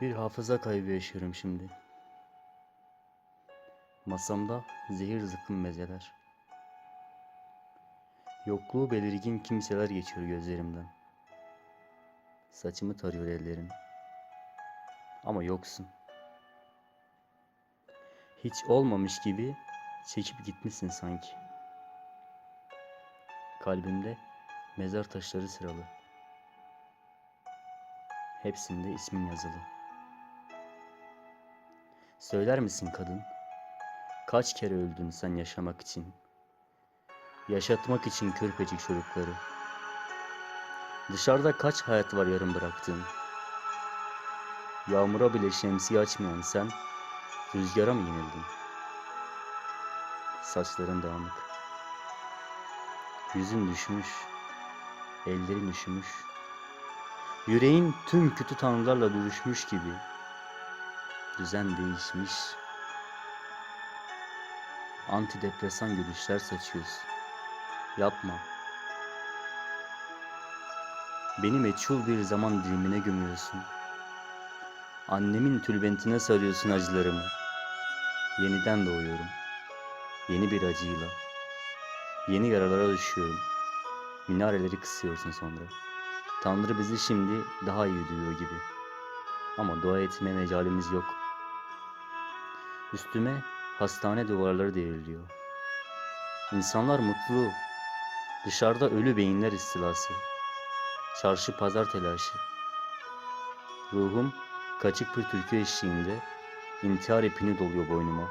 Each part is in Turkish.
Bir hafıza kaybı yaşıyorum şimdi. Masamda zehir zıkkım mezeler. Yokluğu belirgin kimseler geçiyor gözlerimden. Saçımı tarıyor ellerin. Ama yoksun. Hiç olmamış gibi çekip gitmişsin sanki. Kalbimde mezar taşları sıralı. Hepsinde ismin yazılı. Söyler misin kadın? Kaç kere öldün sen yaşamak için? Yaşatmak için körpecik çocukları. Dışarıda kaç hayat var yarım bıraktığın? Yağmura bile şemsiye açmayan sen, rüzgara mı yenildin? Saçların dağınık. Yüzün düşmüş, ellerin üşümüş. Yüreğin tüm kötü tanrılarla dövüşmüş gibi. Düzen değişmiş. Antidepresan gülüşler saçıyorsun. Yapma. Beni meçhul bir zaman dilimine gömüyorsun. Annemin tülbentine sarıyorsun acılarımı. Yeniden doğuyorum. Yeni bir acıyla. Yeni yaralara düşüyorum. Minareleri kısıyorsun sonra. Tanrı bizi şimdi daha iyi duyuyor gibi. Ama dua etme mecalimiz yok. Üstüme hastane duvarları devriliyor. İnsanlar mutlu. Dışarıda ölü beyinler istilası. Çarşı pazar telaşı. Ruhum kaçık bir türkü eşliğinde intihar ipini doluyor boynuma.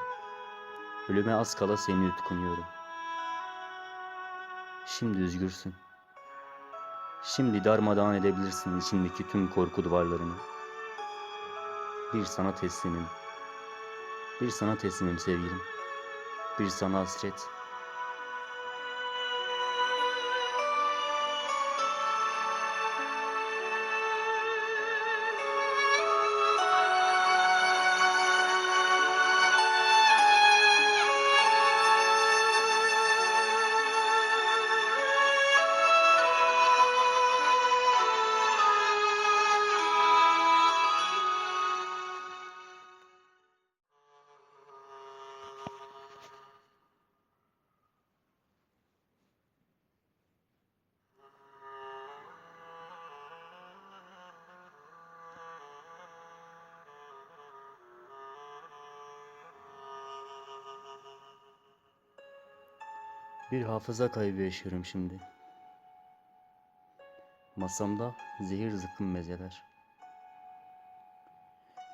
Ölüme az kala seni yutkunuyorum. Şimdi özgürsün. Şimdi darmadağın edebilirsin içindeki tüm korku duvarlarını. Bir sana teslimim. Bir sana teslimim sevgilim. Bir sana hasret. Bir hafıza kaybı yaşıyorum şimdi. Masamda zehir zıkkım mezeler.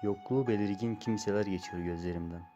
Yokluğu belirgin kimseler geçiyor gözlerimden.